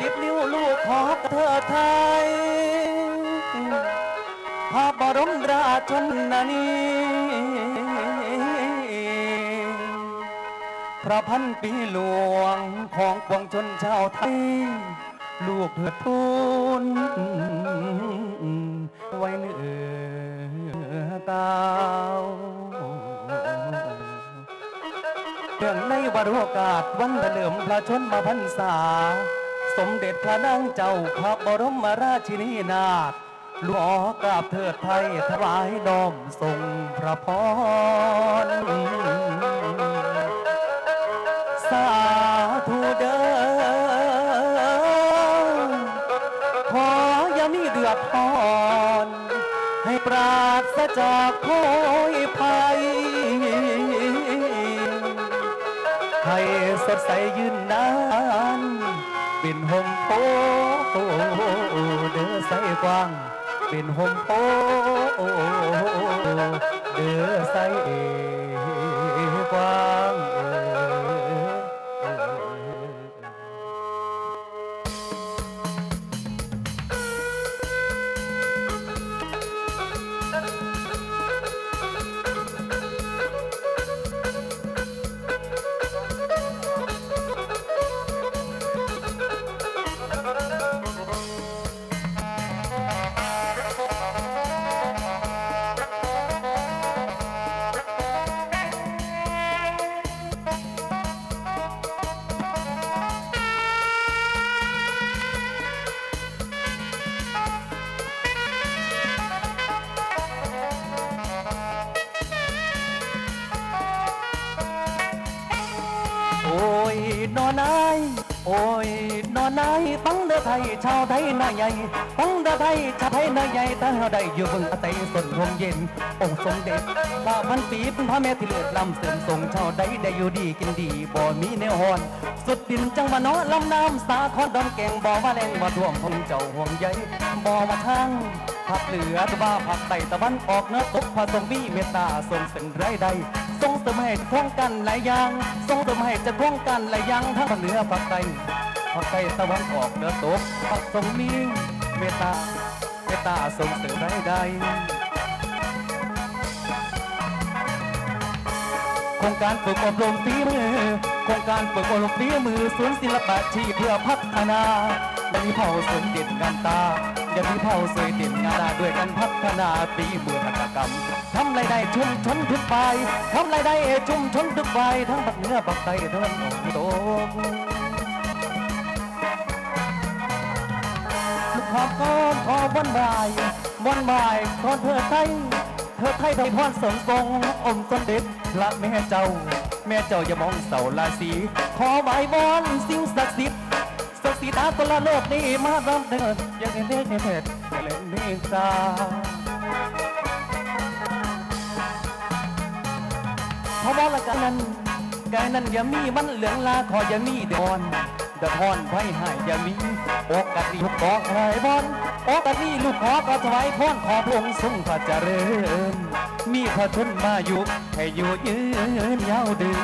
สิบนิ้วลูกขอเธอไทยพระบรมราชนนานีพระพันปีหลวงของปวงชนชาวไทย ลูกเถิดทูนไว้เหนือเตาเรื่องในวารโอกาสวันเฉลิมพระชนมพรรษา สมเด็จพระนางเจ้าพระบรมราชินีนาถหลวงกราบเถิดไทยถวายน้อมทรงพระพร สาธุเด้อขออย่ามีเดือดร้อน ให้ปราศจากโอยภัยให้สดใสยืนนา นเป็นหงโพเด้อใส่กว้าง เป็นหงโพ นอนายโอ้ยนอนายฟังเด้อไทยชาวไทยนาใหญ่ฟังเด้อไทยชาวไทยนาใหญ่ถ้าเราได้อยู่บึงอาศัยสนร่มเย็นองค์สมเด็จพระพันปีเป็นพระแม่ที่เลือดลำเสริมทรงชาวใดได้อยู่ดีกินดีบ่มีแนวหอน สุดดินจังหวะเนาะลำน้ำสาคอนดอนแก่งบ่ว่าแรงบ่ท่วงของเจ้าห่วงใยบ่ว่าทางผักเหลือตะบ้าผักไตตะวันออกเนื้อตกผสมมีเมตตาทรงเสนไรใด ส่งเสริมให้ท่องกันหลายอย่างส่งเสริมให้จะท่องกันหลายอย่างทั้งภาคเหนือภาคใต้ภาคใต้ตะวันออกเหนือตกภาคทรงมีเมตตาเมตตาส่งเสริมได้ใดโครงการฝึกอบรมฝีมือโครงการฝึกอบรมฝีมือศูนย์ศิลปะชีพเพื่อพัฒนาอย่มีเผาสนเด็ดงานตา อย่ามีเผาสวยเด่นงานาด้วยกันพัฒนาฝีเมือหัตถกรรมทำรายได้ชุมชนทุกฝ่ายทำรายได้ชุมชนทุกฝ่ายทั้งบักเนือบักใต้ทั้งบักตลูกขอบก้อนขอบวันบายวันบายขอเธอไทยเธอไทยไทยพรสมทรงอมสมเด็จพระแม่เจ้า แม่เจ้าอย่ามองเสาราศีขอไหว้บอนสิ่งศักดิ์สิทธิ์ ศักดิ์สิทธิ์อาตลาโลกนี้มาดำเนินย่างเด็ดเด็ดอย่าเล่นเมตตาเพราะว่าละกันนั้นกายนั้นอย่ามีมันเหลืองลาขออย่ามีเดอนเดอพอนไว้หายอย่ามีโอกาสนี้ทุกบอกหายบอนโอกาสนี้ลูกขอก็ถวายพรขอพระองค์ทรงพระเจริญ มีพระชนมาอยู่ให้อยู่ยืนยาวเดือ